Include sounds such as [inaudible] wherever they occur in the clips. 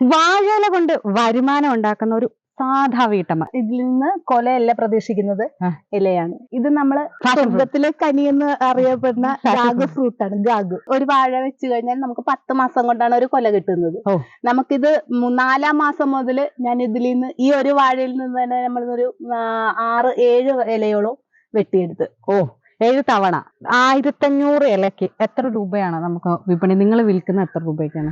വാഴയില കൊണ്ട് വരുമാനം ഉണ്ടാക്കുന്ന ഒരു സാധാ വീട്ടമ്മ. ഇതിൽ നിന്ന് കൊലയല്ല പ്രതീക്ഷിക്കുന്നത് ഇലയാണ്. ഇത് നമ്മൾ സ്വർഗത്തിലെ കനി എന്ന് അറിയപ്പെടുന്ന ഗാഗു ഫ്രൂട്ട് ആണ് ഗാഗ്. ഒരു വാഴ വെച്ച് കഴിഞ്ഞാൽ നമുക്ക് പത്ത് മാസം കൊണ്ടാണ് ഒരു കൊല കിട്ടുന്നത്. നമുക്കിത് നാലാം മാസം മുതൽ ഞാൻ ഇതിൽ നിന്ന് ഈ ഒരു വാഴയിൽ നിന്ന് തന്നെ നമ്മൾ ഒരു ആറ് ഏഴ് ഇലയോളം വെട്ടിയെടുത്ത്. ഓ. ഏഴ് തവണ. ആയിരത്തഞ്ഞൂറ് ഇലക്ക് എത്ര രൂപയാണ് നമുക്ക് വിപണി? നിങ്ങൾ വിൽക്കുന്ന എത്ര രൂപയ്ക്കാണ്?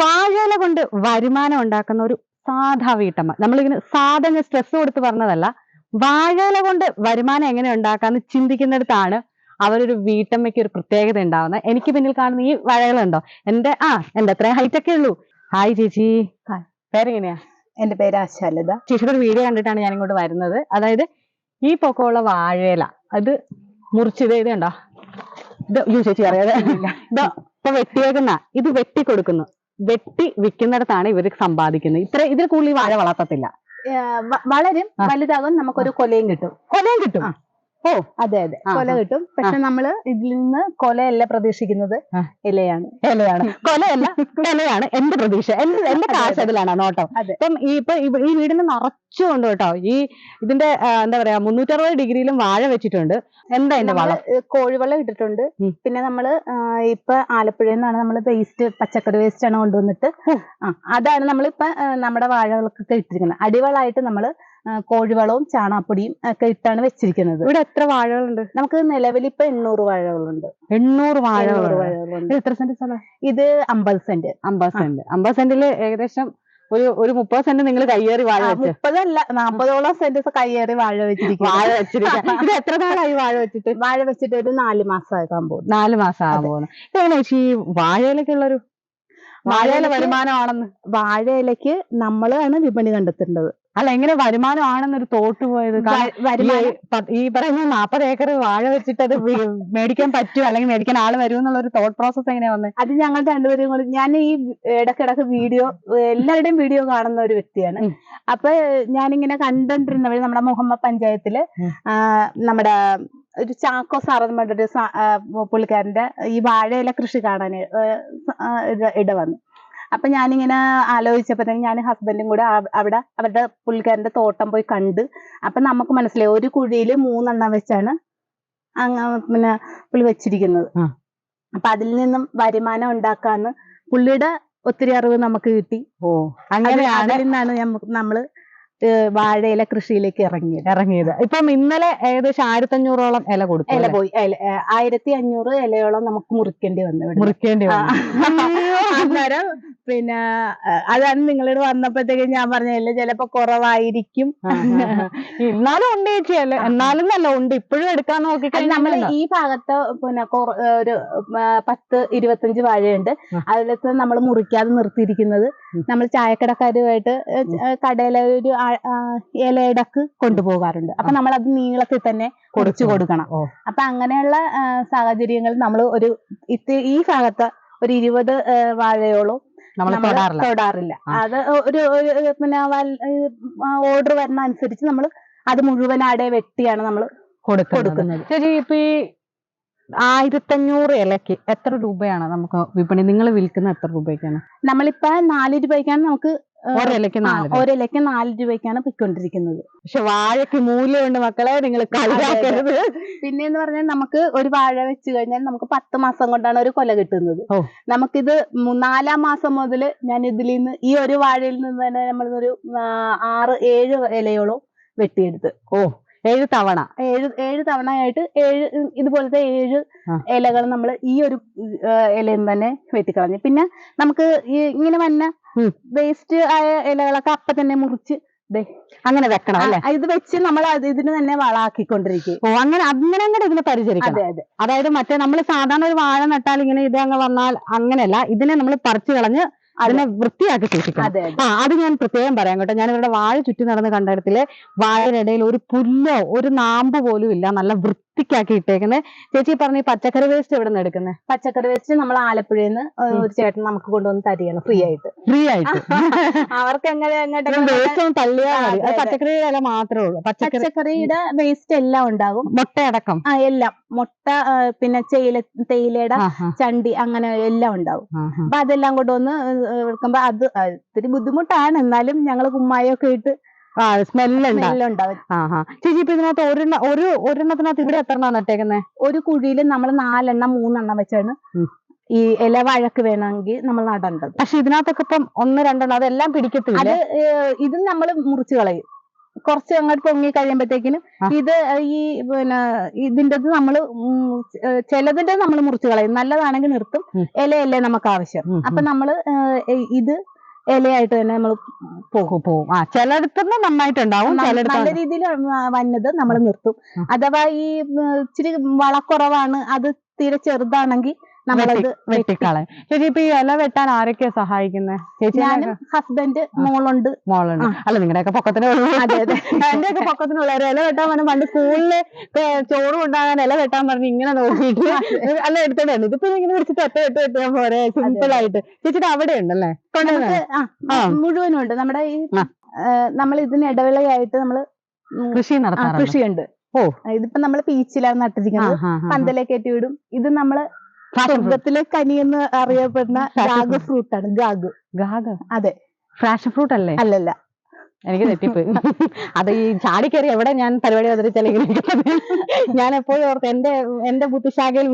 വാഴയില കൊണ്ട് വരുമാനം ഉണ്ടാക്കുന്ന ഒരു സാധാ വീട്ടമ്മ. നമ്മളിങ്ങനെ സാധാരണ സ്ട്രെസ് കൊടുത്ത് പറഞ്ഞതല്ല. വാഴയില കൊണ്ട് വരുമാനം എങ്ങനെ ഉണ്ടാക്കാന്ന് ചിന്തിക്കുന്നിടത്താണ് അവരൊരു വീട്ടമ്മയ്ക്ക് ഒരു പ്രത്യേകത ഉണ്ടാവുന്നത്. എനിക്ക് പിന്നിൽ കാണുന്ന ഈ വാഴകളുണ്ടോ? എന്റെ ആ എന്റെ അത്രയും ഹൈറ്റ് ഒക്കെ ഉള്ളൂ. ഹായ് ചേച്ചി. പേരെങ്ങനെയാ? എന്റെ പേര് ആശാലത. ചേച്ചിയുടെ വീഡിയോ കണ്ടിട്ടാണ് ഞാൻ ഇങ്ങോട്ട് വരുന്നത്. അതായത് ഈ പൊക്കമുള്ള വാഴയില അത് മുറിച്ചത് ഇത് കണ്ടോ? ഇത് യു ചേച്ചി അറിയാതെ. ഇതാ ഇപ്പൊ വെട്ടിയേക്കുന്ന ഇത് വെട്ടി കൊടുക്കുന്നു വെട്ടി വിൽക്കുന്നിടത്താണ് ഇവർ സമ്പാദിക്കുന്നത്. ഇത്ര ഇതിൽ കൂടുതൽ വാഴ വളർത്തത്തില്ല. വളരും. വലുതാകും നമുക്കൊരു കൊലയും കിട്ടും. കൊലയും കിട്ടും. ഓ. അതെ അതെ. കൊല കിട്ടും. പക്ഷെ നമ്മൾ ഇതിൽ നിന്ന് കൊലയല്ല പ്രതീക്ഷിക്കുന്നത്. ഇലയാണ്. ഇലയാണ്. കൊലയല്ല ഇലയാണ്. എന്റെ പ്രതീക്ഷ? എന്റെ എന്റെ കാശ് അതെ. അതിലാണ് നോട്ടം? ഇപ്പം ഈ ഇപ്പൊ ഈ വീടിന് നിറച്ചുകൊണ്ട് കേട്ടോ. ഈ ഇതിന്റെ എന്താ പറയാ മുന്നൂറ്ററുപത് ഡിഗ്രിയിലും വാഴ വെച്ചിട്ടുണ്ട്. എന്താ എന്റെ വളം? കോഴിവെള്ളം ഇട്ടിട്ടുണ്ട്. പിന്നെ നമ്മൾ ഇപ്പൊ ആലപ്പുഴയിൽ നിന്നാണ് നമ്മൾ വേസ്റ്റ് പച്ചക്കറി വേസ്റ്റ് ആണ് കൊണ്ടുവന്നിട്ട്. ആ അതാണ് നമ്മളിപ്പോ നമ്മുടെ വാഴകൾക്കൊക്കെ ഇട്ടിരിക്കുന്നത്. അടിവളമായിട്ട് നമ്മൾ കോഴിവളവും ചാണാപ്പൊടിയും ഒക്കെ ഇട്ടാണ് വെച്ചിരിക്കുന്നത്. ഇവിടെ എത്ര വാഴകളുണ്ട്? നമുക്ക് നിലവിൽ ഇപ്പൊ എണ്ണൂറ് വാഴകളുണ്ട്. എണ്ണൂറ് വാഴകളുണ്ട്. എത്ര സെന്റ് സ്ഥലം? ഇത് അമ്പത് സെന്റ്. അമ്പത് സെന്റ്. അമ്പത് സെന്റിൽ ഏകദേശം ഒരു ഒരു മുപ്പത് സെന്റ് നിങ്ങൾ കയ്യേറി വാഴ മുപ്പതല്ല നാപ്പതോളം സെന്റ് കയ്യേറി വാഴ വെച്ചിരിക്കും വാഴ വെച്ചിരിക്കുക ഇത് എത്ര നാളായി വാഴ വെച്ചിട്ട്? വാഴ വെച്ചിട്ട് ഒരു നാല് മാസമാകാൻ പോകും നാല് മാസം ആകാൻ പോകുന്നു. ഇതെങ്ങനെ ചേച്ചി ഈ വാഴയിലൊക്കെയുള്ളൊരു വാഴയില വാഴയിലക്ക് വരുമാനമാണെന്ന്? വാഴയിലക്ക് നമ്മളാണ് വിപണി കണ്ടെത്തേണ്ടത്. അല്ല എങ്ങനെ വരുമാനമാണെന്നൊരു തോട്ട് പോയത്? ഈ പറയുന്ന നാപ്പത് ഏക്കർ വാഴ വെച്ചിട്ട് അത് [laughs] മേടിക്കാൻ പറ്റുമോ? അല്ലെങ്കിൽ മേടിക്കാൻ ആൾ വരുമോ എന്നുള്ള ഒരു തോട്ട് പ്രോസസ് എങ്ങനെയാ വന്നത് അത് ഞങ്ങൾ രണ്ടുപേരും കൂടി ഞാൻ ഈ ഇടക്കിടക്ക് വീഡിയോ എല്ലാവരുടെയും വീഡിയോ കാണുന്ന ഒരു വ്യക്തിയാണ്. അപ്പൊ ഞാനിങ്ങനെ കണ്ടോണ്ടിരുന്നവര് നമ്മുടെ മുഹമ്മദ് പഞ്ചായത്തിൽ നമ്മുടെ ഒരു ചാക്കോ സാർ എന്ന് പറഞ്ഞൊരു പുള്ളിക്കാരന്റെ ഈ വാഴയില കൃഷി കാണാൻ ഇട വന്നു. അപ്പൊ ഞാനിങ്ങനെ ആലോചിച്ചപ്പോഴത്തേക്കും ഞാൻ ഹസ്ബൻഡും കൂടെ അവ- അവിടെ അവരുടെ പുള്ളിക്കാരന്റെ തോട്ടം പോയി കണ്ട്. അപ്പൊ നമുക്ക് മനസ്സിലായി ഒരു കുഴിയിൽ മൂന്നെണ്ണം വെച്ചാണ് അങ്ങ് പിന്നെ പുള്ളി വെച്ചിരിക്കുന്നത്. അപ്പൊ അതിൽ നിന്നും വരുമാനം ഉണ്ടാക്കാന്ന് പുള്ളിയുടെ ഒത്തിരി അറിവ് നമുക്ക് കിട്ടി. ഓ അങ്ങനെ അതിൽ നിന്നാണ് നമ്മൾ വാഴയില കൃഷിയിലേക്ക് ഇറങ്ങിയത്. ഇറങ്ങിയത്. ഇപ്പം ഇന്നലെ ഏകദേശം ആയിരത്തഞ്ഞൂറോളം ഇല കൊടുത്തു ഇല പോയി. ആയിരത്തി അഞ്ഞൂറ് ഇലയോളം നമുക്ക് മുറിക്കേണ്ടി വന്നു മുറിക്കേണ്ടി വന്നു. അന്നേരം പിന്നെ അതാണ് നിങ്ങളോട് വന്നപ്പോഴത്തേക്ക് ഞാൻ പറഞ്ഞല്ലേ ചിലപ്പോ കുറവായിരിക്കും. എന്നാലും ഉണ്ട് ചേച്ചി അല്ലെ എന്നാലും നല്ല ഉണ്ട്. ഇപ്പോഴും എടുക്കാൻ നോക്കി നമ്മൾ ഈ ഭാഗത്ത് പിന്നെ ഒരു പത്ത് ഇരുപത്തഞ്ച് വാഴയുണ്ട്. അതിലത്തെ നമ്മൾ മുറിക്കാതെ നിർത്തിയിരിക്കുന്നത്. നമ്മൾ ചായക്കടക്കാരുമായിട്ട് കടയിലെ ഒരു ഇലയിടക്ക് കൊണ്ടുപോകാറുണ്ട്. അപ്പൊ നമ്മൾ അത് നീളത്തിൽ തന്നെ കുറിച്ച് കൊടുക്കണം. അപ്പൊ അങ്ങനെയുള്ള സാഹചര്യങ്ങൾ നമ്മൾ ഒരു ഈ ഭാഗത്ത് ഒരു ഇരുപത് വാഴയോളം നമ്മൾ തൊടാറില്ല. അത് ഒരു പിന്നെ ഓർഡർ വരുന്ന അനുസരിച്ച് നമ്മൾ അത് മുഴുവൻ അവിടെ വെട്ടിയാണ് നമ്മൾ കൊടുക്കുന്നത്. ശരി ചേച്ചി ഇപ്പൊ ഈ ആയിരത്തഞ്ഞൂറ് ഇലക്ക് എത്ര രൂപയാണ് നമുക്ക് വിപണി? നിങ്ങൾ വിൽക്കുന്ന എത്ര രൂപയ്ക്കാണ്? നമ്മളിപ്പോ നാല് രൂപയ്ക്കാണ് നമുക്ക് ഒരിലക്ക് നാല് രൂപയ്ക്കാണ് പൊയ്ക്കൊണ്ടിരിക്കുന്നത്. പക്ഷെ വാഴയ്ക്ക് മൂല്യമുണ്ട് മക്കളെ നിങ്ങൾ കളിയാക്കരുത്. പിന്നെ എന്ന് പറഞ്ഞാൽ നമുക്ക് ഒരു വാഴ വെച്ച് കഴിഞ്ഞാൽ നമുക്ക് പത്ത് മാസം കൊണ്ടാണ് ഒരു കൊല കിട്ടുന്നത്. നമുക്കിത് നാലാം മാസം മുതൽ ഞാൻ ഇതിൽ നിന്ന് ഈ ഒരു വാഴയിൽ നിന്ന് തന്നെ നമ്മൾ ഒരു ആറ് ഏഴ് ഇലയോളം വെട്ടിയെടുത്ത്. ഓ. ഏഴ് തവണ. ഏഴ് ഏഴ് തവണയായിട്ട് ഏഴ് ഇതുപോലത്തെ ഏഴ് ഇലകൾ നമ്മൾ ഈ ഒരു ഇലയിൽ തന്നെ വെട്ടിക്കളഞ്ഞു. പിന്നെ നമുക്ക് ഈ ഇങ്ങനെ വന്ന വേസ്റ്റ് ആയ ഇലകളൊക്കെ അപ്പൊ തന്നെ മുറിച്ച് അങ്ങനെ വെക്കണം അല്ലെ? ഇത് വെച്ച് നമ്മൾ ഇതിന് തന്നെ വളാക്കിക്കൊണ്ടിരിക്കും. ഓ അങ്ങനെ അങ്ങനെ അങ്ങനെ ഇതിനെ പരിചരിക്കണം. അതെ അതെ. അതായത് മറ്റേ നമ്മൾ സാധാരണ ഒരു വാഴ നട്ടാൽ ഇങ്ങനെ ഇത് അങ്ങ് വന്നാൽ അങ്ങനെയല്ല. ഇതിനെ നമ്മൾ പറിച്ചു കളഞ്ഞ് അതിനെ വൃത്തിയാക്കി സൂക്ഷിക്കണം. ആ അത് ഞാൻ പ്രത്യേകം പറയാം കേട്ടോ. ഞാൻ ഇവരുടെ വാഴ ചുറ്റി നടന്ന് കണ്ടിടത്തിൽ വാഴയുടെ ഇടയിൽ ഒരു പുല്ലോ ഒരു നാമ്പ് പോലും ഇല്ല. നല്ല വൃത്തി വൃത്തിക്കാക്കി ഇട്ടേക്കുന്നത് ചേച്ചി പറഞ്ഞ പച്ചക്കറി വേസ്റ്റ് എവിടെ നിന്ന് എടുക്കുന്നത് പച്ചക്കറി വേസ്റ്റ് നമ്മൾ ആലപ്പുഴയിൽ നിന്ന് ഒരു ചേട്ടൻ നമുക്ക് കൊണ്ടുവന്ന് തരികയാണ് ഫ്രീ ആയിട്ട്. ഫ്രീ ആയിട്ട്. [laughs] അവർക്ക് എങ്ങനെ എങ്ങോട്ടെങ്കിലും വേസ്റ്റ് ഒന്ന് തള്ളിയാൽ ആ, മതി. അതെ, അത് അതെ. പച്ചക്കറി വില മാത്രമേ ഉള്ളൂ. പച്ചക്കറി പച്ചക്കറിയുടെ വേസ്റ്റ് എല്ലാം ഉണ്ടാകും. മുട്ടയടക്കം. ആ എല്ലാം. മുട്ട പിന്നെ തേയില തേയിലയുടെ ചണ്ടി അങ്ങനെ എല്ലാം ഉണ്ടാവും. അപ്പൊ അതെല്ലാം കൊണ്ടുവന്ന് എടുക്കുമ്പോ അത് ഇത്തിരി ബുദ്ധിമുട്ടാണ്. എന്നാലും ഞങ്ങൾ കുമ്മായൊക്കെ ഇട്ട് ആ സ്മെല്ല് ഉണ്ടാവും സ്മെല്ല് ഉണ്ടാവും ആ ആ. ചേച്ചി ഇപ്പൊ ഇതിനകത്ത് ഒരെണ്ണം ഒരു ഒരെണ്ണത്തിനകത്ത് ഇവിടെ എത്ര എണ്ണമാണ് നട്ടേക്കുന്നത് ഒരു കുഴിയിൽ നമ്മൾ നാലെണ്ണം മൂന്നെണ്ണം വെച്ചാണ് ഈ ഇല വഴക്ക് വേണമെങ്കിൽ നമ്മൾ നടേണ്ടത്. പക്ഷെ ഇതിനകത്തൊക്കെ ഇപ്പം ഒന്ന് രണ്ടെണ്ണം അതെല്ലാം പിടിക്കത്തില്ല? അത് ഇത് നമ്മൾ മുറിച്ച് കളയും. കുറച്ച് അങ്ങോട്ട് പൊങ്ങി കഴിയുമ്പോഴത്തേക്കിനും ഇത് ഈ പിന്നെ ഇതിന്റെ നമ്മൾ ചിലതിന്റെ നമ്മൾ മുറിച്ച് കളയും. നല്ലതാണെങ്കിൽ നിർത്തും. ഇല ഇലയല്ലേ നമുക്ക് ആവശ്യം. അപ്പൊ നമ്മൾ ഇത് ഇലയായിട്ട് തന്നെ നമ്മൾ പോകും. പോകും ആ ചിലയിടത്തുനിന്ന് നന്നായിട്ടുണ്ടാവും നല്ല രീതിയിൽ വന്നത് നമ്മൾ നിർത്തും. അഥവാ ഈ ഇച്ചിരി വളക്കുറവാണ് അത് തീരെ ചെറുതാണെങ്കിൽ നമ്മളത് വെട്ടിക്കളയും. ചേച്ചി ഇപ്പൊ ഈ ഇല വെട്ടാൻ ആരൊക്കെയാ സഹായിക്കുന്നത് ചേച്ചി ഞാനും ഹസ്ബൻഡ് മോളുണ്ട്. മോളുണ്ട്. അല്ല നിങ്ങളുടെയൊക്കെ പൊക്കത്തിനുള്ള എന്റെ ഒക്കെ പൊക്കത്തിനുള്ള ഇല വെട്ടാൻ പറഞ്ഞു പണ്ട് സ്കൂളിൽ ചോറ് കൊണ്ടാകാൻ ഇല വെട്ടാൻ പറഞ്ഞു ഇങ്ങനെ നോക്കിയിട്ട് അല്ല എടുത്തോണ്ട് ഇതിപ്പോ ഇങ്ങനെ പിടിച്ചിട്ട് ഒറ്റ വെട്ട് വെട്ടാൻ പോരെ. സിമ്പിൾ ആയിട്ട് ചേച്ചിയുടെ അവിടെ ഉണ്ടല്ലേ. മുഴുവനും ഉണ്ട് നമ്മുടെ ഈ നമ്മൾ ഇതിന് ഇടവേളയായിട്ട് നമ്മൾ കൃഷി കൃഷിയുണ്ട്. ഓ. ഇതിപ്പോ നമ്മൾ പീച്ചിലാണ് നട്ടിരിക്കുന്നത്. പന്തലേ കയറ്റി വിടും. ഇത് നമ്മൾ സ്വർഗത്തിലെ കനി എന്ന് അറിയപ്പെടുന്ന ഗാഗ് ഫ്രൂട്ട് ആണ് ഗാഗ്. ഗാഗ? അതെ. ഫ്രാഷൻ ഫ്രൂട്ട് അല്ലേ? അല്ലല്ല. എനിക്ക് തെറ്റിപ്പോയി. അത് ഈ ചാടിക്കറി എവിടെ ഞാൻ പരിപാടി അവതരിച്ചാലും ഞാൻ എപ്പോഴും ഓർത്ത് എന്റെ എന്റെ ബുദ്ധിശാഖയിൽ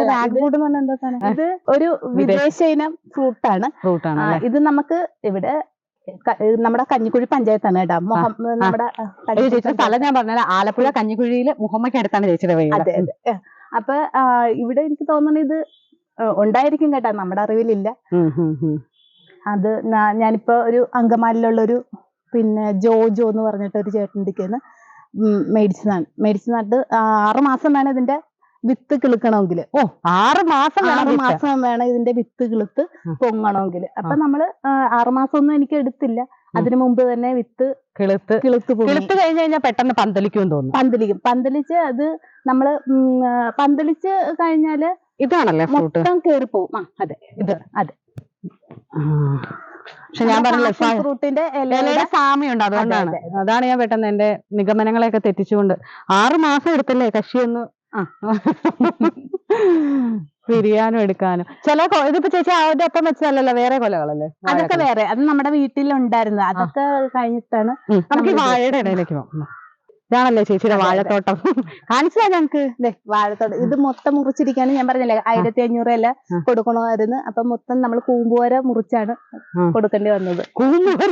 ഡ്രാഗൺ ഇത് ഫ്രൂട്ട് എന്ന് പറഞ്ഞാൽ എന്താ ഇത് ഒരു വിദേശ- ഇനം ഫ്രൂട്ടാണ്. ഫ്രൂട്ടാണ് ഇത് നമുക്ക് ഇവിടെ നമ്മുടെ കഞ്ഞിക്കുഴി പഞ്ചായത്താണ് കേട്ടോ. നമ്മുടെ സ്ഥലം ഞാൻ പറഞ്ഞാൽ ആലപ്പുഴ കഞ്ഞിക്കുഴിയിലെ മുഹമ്മയ്ക്ക് അടുത്താണ് ചേച്ചിയുടെ വീട്. അപ്പൊ ഇവിടെ എനിക്ക് തോന്നുന്നത് ഇത് ഉണ്ടായിരിക്കും കേട്ടോ. നമ്മുടെ അറിവിലില്ല. അത് ഞാനിപ്പോ ഒരു അങ്കമാലിലുള്ള ഒരു പിന്നെ ജോജോ എന്ന് പറഞ്ഞിട്ട് ഒരു ചേട്ടന്റെ മേടിച്ചതാണ്. മേടിച്ചു നട്ട് ആറ് മാസം വേണം ഇതിന്റെ വിത്ത് കിളുക്കണമെങ്കിൽ ഓ ആറ് മാസം വേണം ആറ് മാസം വേണം ഇതിന്റെ വിത്ത് കിളുത്ത് പൊങ്ങണമെങ്കിൽ അപ്പൊ നമ്മൾ ആറ് മാസം ഒന്നും എനിക്ക് എടുത്തില്ല. അതിനു മുമ്പ് തന്നെ വിത്ത് കിളുത്ത്. കിളുത്ത് കിളുത്ത് കഴിഞ്ഞ് കഴിഞ്ഞാൽ പെട്ടെന്ന് പന്തലിക്കും തോന്നുന്നു. പന്തലിക്കും. പന്തലിച്ച് അത് നമ്മൾ പന്തലിച്ച് കഴിഞ്ഞാൽ ഇതാണല്ലേ മൊത്തം മൊത്തം കേറിപ്പോവും ആ അതെ. ഇത്. അതെ. പക്ഷെ ഞാൻ പറഞ്ഞില്ലേ ഇലയുടെ സാമ്യമുണ്ട്. അതുകൊണ്ടാണ്. അതെ, അതാണ് ഞാൻ പെട്ടെന്ന് എന്റെ നിഗമനങ്ങളെയൊക്കെ തെറ്റിച്ചുകൊണ്ട്. ആറ് മാസം എടുത്തല്ലേ കക്ഷി ഒന്ന് ആ. [laughs] പിരിയാനും എടുക്കാനും. ചില ഇതിപ്പോ ചേച്ചി അവരുടെ ഒപ്പം വെച്ചതല്ലല്ലോ വേറെ കൊലകളല്ലേ? അതൊക്കെ വേറെ. അത് നമ്മുടെ വീട്ടിലുണ്ടായിരുന്നു. അതൊക്കെ കഴിഞ്ഞിട്ടാണ് നമുക്ക് ഈ വാഴയുടെ ഇടയിലേക്ക് പോകാം. ഇതാണല്ലേ ചേച്ചിയുടെ. വാഴത്തോട്ടം? [laughs] കാണിച്ചതാ ഞങ്ങക്ക്. ദേ വാഴത്തോട് ഇത് മൊത്തം മുറിച്ചിരിക്കാണ് ഞാൻ പറഞ്ഞില്ലേ ആയിരത്തി അഞ്ഞൂറ് അല്ല. കൊടുക്കണമായിരുന്നു. അപ്പൊ മൊത്തം നമ്മൾ കൂമ്പുവര മുറിച്ചാണ്. കൊടുക്കേണ്ടി വന്നത്. കൂമ്പുവര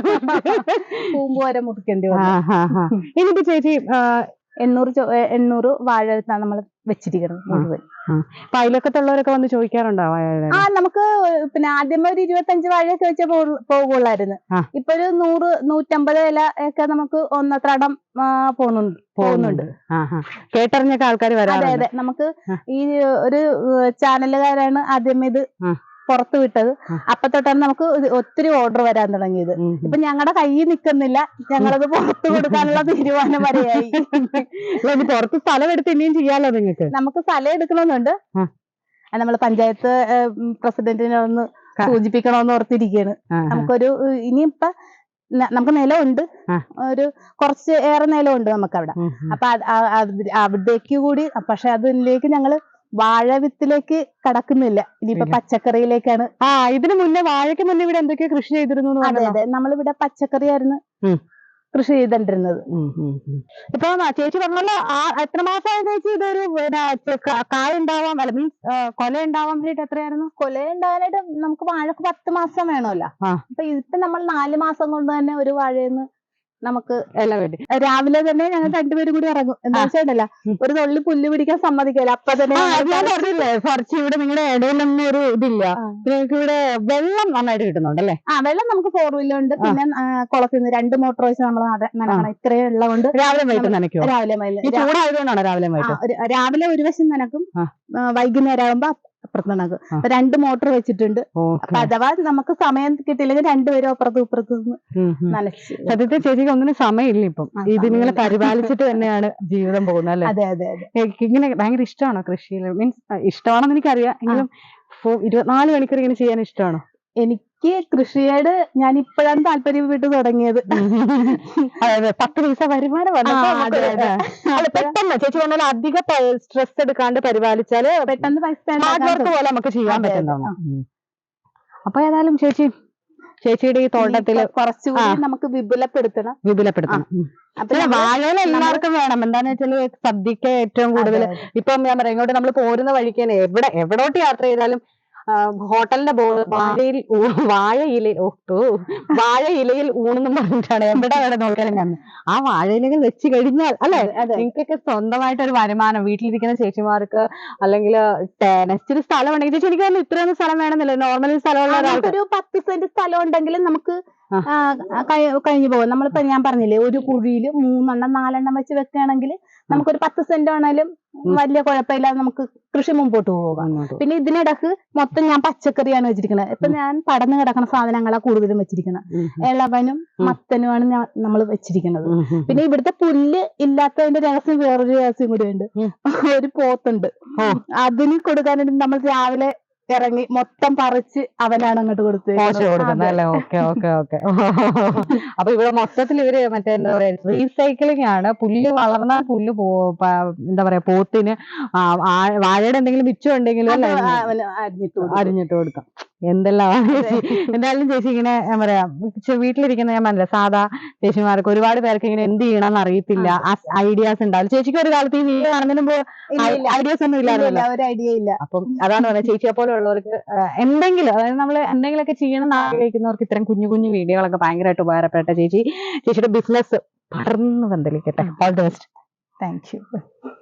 [laughs] മുറിക്കേണ്ടി വന്നു ഇനിയിപ്പോ ചേച്ചി എണ്ണൂറ് ചോ- ഏ, എണ്ണൂറ് വാഴ നമ്മൾ വെച്ചിരിക്കുന്നത് മുഴുവൻ ഇപ്പൊ അയലൊക്കത്തുള്ളവരൊക്കെ വന്ന് ചോദിക്കാറുണ്ടോ വാഴയുടെ ആ നമുക്ക് പിന്നെ ആദ്യമേ ഒരു ഇരുപത്തഞ്ച് വാഴയൊക്കെ വെച്ചേ പോകു- പോകുള്ളായിരുന്നു ആ. ഇപ്പൊ ഒരു നൂറ് നൂറ്റമ്പത് വില ഒക്കെ നമുക്ക് ഒന്നത്രാടം ആ, പോകുന്നുണ്ട് പോകുന്നുണ്ട്. കേട്ടറിഞ്ഞൊക്കെ ആൾക്കാർ അതെ വരാറുണ്ട് അതെ നമുക്ക് ആ. ഈ ഒരു ചാനലുകാരാണ് ആദ്യമേ ഇത് ആ. പുറത്ത് വിട്ടത്. അപ്പൊ തൊട്ടാണ് നമുക്ക് ഒത്തിരി ഓർഡർ വരാൻ തുടങ്ങിയത്. ഇപ്പൊ ഞങ്ങളുടെ കയ്യിൽ നിൽക്കുന്നില്ല ഞങ്ങളത് പുറത്ത് കൊടുക്കാനുള്ള തീരുമാനം വരെയായി പുറത്ത് സ്ഥലം എടുത്ത് ഇനിയും ചെയ്യാലോ നിങ്ങൾക്ക് നമുക്ക് സ്ഥലം എടുക്കണമെന്നുണ്ട്. നമ്മൾ പഞ്ചായത്ത് പ്രസിഡന്റിനെ ഒന്ന് സൂചിപ്പിക്കണമെന്ന് ഓർത്തിരിക്കുകയാണ്. നമുക്കൊരു ഇനിയിപ്പ നമുക്ക് നിലമുണ്ട്. ഒരു കുറച്ച് ഏറെ നിലമുണ്ട് നമുക്ക് അവിടെ. അപ്പൊ അവിടേക്ക് കൂടി പക്ഷെ അതിലേക്ക് ഞങ്ങൾ വാഴവിത്തിലേക്ക് കടക്കുന്നില്ല ഇനിയിപ്പോ. പച്ചക്കറിയിലേക്കാണ് ആ ഇതിനു മുന്നേ വാഴയ്ക്ക് മുന്നേ ഇവിടെ എന്തൊക്കെയോ കൃഷി ചെയ്തിരുന്നു അതെ. അതെ നമ്മളിവിടെ പച്ചക്കറിയായിരുന്നു. കൃഷി ചെയ്തോണ്ടിരുന്നത്. ഇപ്പൊ ചേച്ചി പറഞ്ഞല്ലോ ആ എത്ര മാസമായി ചേച്ചി ഇതൊരു കായ ഉണ്ടാവാം അല്ല മീൻസ് കൊല ഉണ്ടാവാൻ വേണ്ടിട്ട് എത്രയായിരുന്നു കൊല ഉണ്ടാവാനായിട്ട് നമുക്ക് വാഴക്ക് പത്ത് മാസം വേണമല്ലോ. അപ്പൊ ഇപ്പൊ നമ്മൾ നാല് മാസം കൊണ്ട് തന്നെ ഒരു വാഴയെന്ന് നമുക്ക് ഇല വേണ്ടി. രാവിലെ തന്നെ ഞങ്ങൾ രണ്ടുപേരും കൂടി ഇറങ്ങും. എന്താ വെച്ചാൽ ഒരു തൊള്ളി പുല്ല് പിടിക്കാൻ സമ്മതിക്കില്ല അപ്പൊ തന്നെ ഞാൻ പറഞ്ഞില്ലേ കുറച്ച് ഇവിടെ നിങ്ങളുടെ ഇടയിലൊന്നും ഒരു ഇതില്ല. നിങ്ങൾക്ക് ഇവിടെ വെള്ളം നന്നായിട്ട് കിട്ടുന്നുണ്ട് അല്ലേ ആ വെള്ളം നമുക്ക് ഫോർ വീലർ ഉണ്ട്. പിന്നെ കുളത്തിൽ നിന്ന് രണ്ട് മോട്ടോർ വെച്ച് നമ്മൾ നനക്കണം ഇത്രയും ഉള്ളത് കൊണ്ട് രാവിലെ വൈകിട്ട് നനയ്ക്കും രാവിലെ ചൂടായതുകൊണ്ടാണ് രാവിലെ രാവിലെ ഒരു വശം നനക്കും. വൈകുന്നേരം ആകുമ്പോ അപ്പുറത്തുനിന്ന് ആ. അപ്പൊ രണ്ട് മോട്ടർ വെച്ചിട്ടുണ്ട്. അപ്പൊ അഥവാ നമുക്ക് സമയം കിട്ടിയില്ലെങ്കിൽ രണ്ടുപേരും അപ്പുറത്തും ഇപ്പുറത്തും നനച്ചു സത്യത്തെ ശരിക്കും ചേച്ചിക്ക് ഒന്നിനും സമയമില്ല ഇപ്പം. ഇത് നിങ്ങൾ. പരിപാലിച്ചിട്ട് തന്നെയാണ് ജീവിതം പോകുന്നത് അല്ലേ? അതെ അതെ ഇങ്ങനെ ഭയങ്കര ഇഷ്ടമാണോ കൃഷിയിൽ? മീൻസ് ഇഷ്ടമാണെന്ന് എനിക്കറിയാം. എങ്കിലും ഇരുപത്തിനാല് മണിക്കൂർ ഇങ്ങനെ ചെയ്യാൻ ഇഷ്ടമാണോ? എനിക്ക് കൃഷിയോട് ഞാൻ ഇപ്പോഴാണ് താല്പര്യം വിട്ട് തുടങ്ങിയത്. അതെ പത്ത് പൈസ വരുമാനം. അല്ല, പെട്ടെന്ന് ചേച്ചി പറഞ്ഞാൽ അധിക സ്ട്രെസ് എടുക്കാണ്ട് പരിപാലിച്ചാൽ പെട്ടെന്ന് പൈസ പോലെ നമുക്ക് ചെയ്യാൻ. പറ്റുന്നതാണ്. അപ്പൊ ഏതായാലും ചേച്ചി ചേച്ചിയുടെ ഈ തോട്ടത്തിൽ കുറച്ചുകൂടി നമുക്ക് വിപുലപ്പെടുത്തണം. വിപുലപ്പെടുത്തണം. അല്ല, വാഴയില എല്ലാവർക്കും വേണം. എന്താന്ന് വെച്ചാൽ സദ്യക്ക് ഏറ്റവും കൂടുതൽ. ഇപ്പം ഞാൻ പറയാം ഇങ്ങോട്ട് നമ്മൾ പോരുന്ന വഴിക്ക് തന്നെ എവിടെ എവിടോട്ട് യാത്ര ചെയ്താലും ഹോട്ടലിന്റെ വാഴയിൽ വാഴ ഇല ഓ ഓ, വാഴ ഇലയിൽ ഊണെന്നും പറഞ്ഞിട്ടാണ്. എവിടെ വരെ നോക്കിയാലും കാണുന്നത് ആ വാഴയിലകൾ വെച്ച് കഴിഞ്ഞാൽ അല്ലെ. നിങ്ങൾക്കൊക്കെ സ്വന്തമായിട്ട് ഒരു വരുമാനം. വീട്ടിലിരിക്കുന്ന ചേച്ചിമാർക്ക് അല്ലെങ്കിൽ ടെനസ്റ്റിന് സ്ഥലം ഉണ്ടെങ്കിൽ ചേച്ചി എനിക്ക് ഇത്രയൊന്നും സ്ഥലം വേണമെന്നില്ല. നോർമലി സ്ഥലമുള്ള ഒരു പത്ത് സെന്റ് സ്ഥലം ഉണ്ടെങ്കിലും നമുക്ക് കഴിഞ്ഞു പോകും. നമ്മളിപ്പോ ഞാൻ പറഞ്ഞില്ലേ ഒരു കുഴിയിൽ മൂന്നെണ്ണം നാലെണ്ണം വെച്ച് വെക്കുകയാണെങ്കിൽ നമുക്കൊരു പത്ത് സെന്റ് ആണെങ്കിലും. വലിയ കുഴപ്പമില്ലാതെ നമുക്ക് കൃഷി മുമ്പോട്ട് പോകാം. പിന്നെ ഇതിനിടക്ക് മൊത്തം ഞാൻ പച്ചക്കറിയാണ് വെച്ചിരിക്കുന്നത് ഇപ്പൊ ഞാൻ പടന്ന് കിടക്കുന്ന സാധനങ്ങളാണ് കൂടുതലും വെച്ചിരിക്കുന്നത് ഇളവനും മത്തനുമാണ് ഞാൻ നമ്മൾ വെച്ചിരിക്കുന്നത്. പിന്നെ ഇവിടുത്തെ പുല്ല് ഇല്ലാത്തതിന്റെ രഹസ്യം വേറൊരു രഹസ്യം കൂടി ഉണ്ട്. ഒരു പോത്തുണ്ട്. അതിന് കൊടുക്കാനായിട്ട് നമ്മൾ രാവിലെ ഇറങ്ങി മൊത്തം പറിച്ച് അവനാണ് അങ്ങോട്ട് കൊടുത്തത് അല്ലേ ഓക്കെ ഓക്കെ ഓക്കെ. അപ്പൊ ഇവിടെ മൊത്തത്തിൽ ഇവർ മറ്റേ എന്താ പറയാ റീസൈക്ലിംഗ് ആണ്. പുല്ല് വളർന്നാൽ പുല്ല് പോ എന്താ പറയാ പോത്തിന് വാഴയുടെ എന്തെങ്കിലും മിച്ചം ഉണ്ടെങ്കിലും അരിഞ്ഞിട്ട് കൊടുക്കും. എന്തെല്ലാം ചേച്ചി [laughs] എന്തായാലും ചേച്ചി ഇങ്ങനെ ഞാൻ പറയാ വീട്ടിലിരിക്കുന്ന ഞാൻ പറഞ്ഞില്ല സാധാ ചേച്ചിമാർക്ക് ഒരുപാട് പേർക്ക് ഇങ്ങനെ എന്ത് ചെയ്യണം എന്ന് അറിയത്തില്ല ഐഡിയാസ് ഉണ്ടാവില്ല. ചേച്ചിക്ക് ഒരു കാലത്ത് ഈ വീഡിയോ കാണുന്നതിന്. ഐഡിയാസ് ഒന്നും ഇല്ല, ഇല്ലായിരുന്നല്ലോ ഇല്ല, ഒരു ഐഡിയ ഇല്ല. അപ്പം അതാണ് പറയുന്നത് ചേച്ചിയെ പോലെ ഉള്ളവർക്ക് എന്തെങ്കിലും അതായത് നമ്മൾ എന്തെങ്കിലുമൊക്കെ ചെയ്യണം എന്ന് ആഗ്രഹിക്കുന്നവർക്ക് ഇത്തരം കുഞ്ഞു കുഞ്ഞു വീഡിയോകളൊക്കെ ഭയങ്കരമായിട്ട് ഉപകാരപ്പെട്ട ചേച്ചി. ചേച്ചിയുടെ ബിസിനസ് പടർന്നു പന്തലിക്കട്ടെ. All the best thank you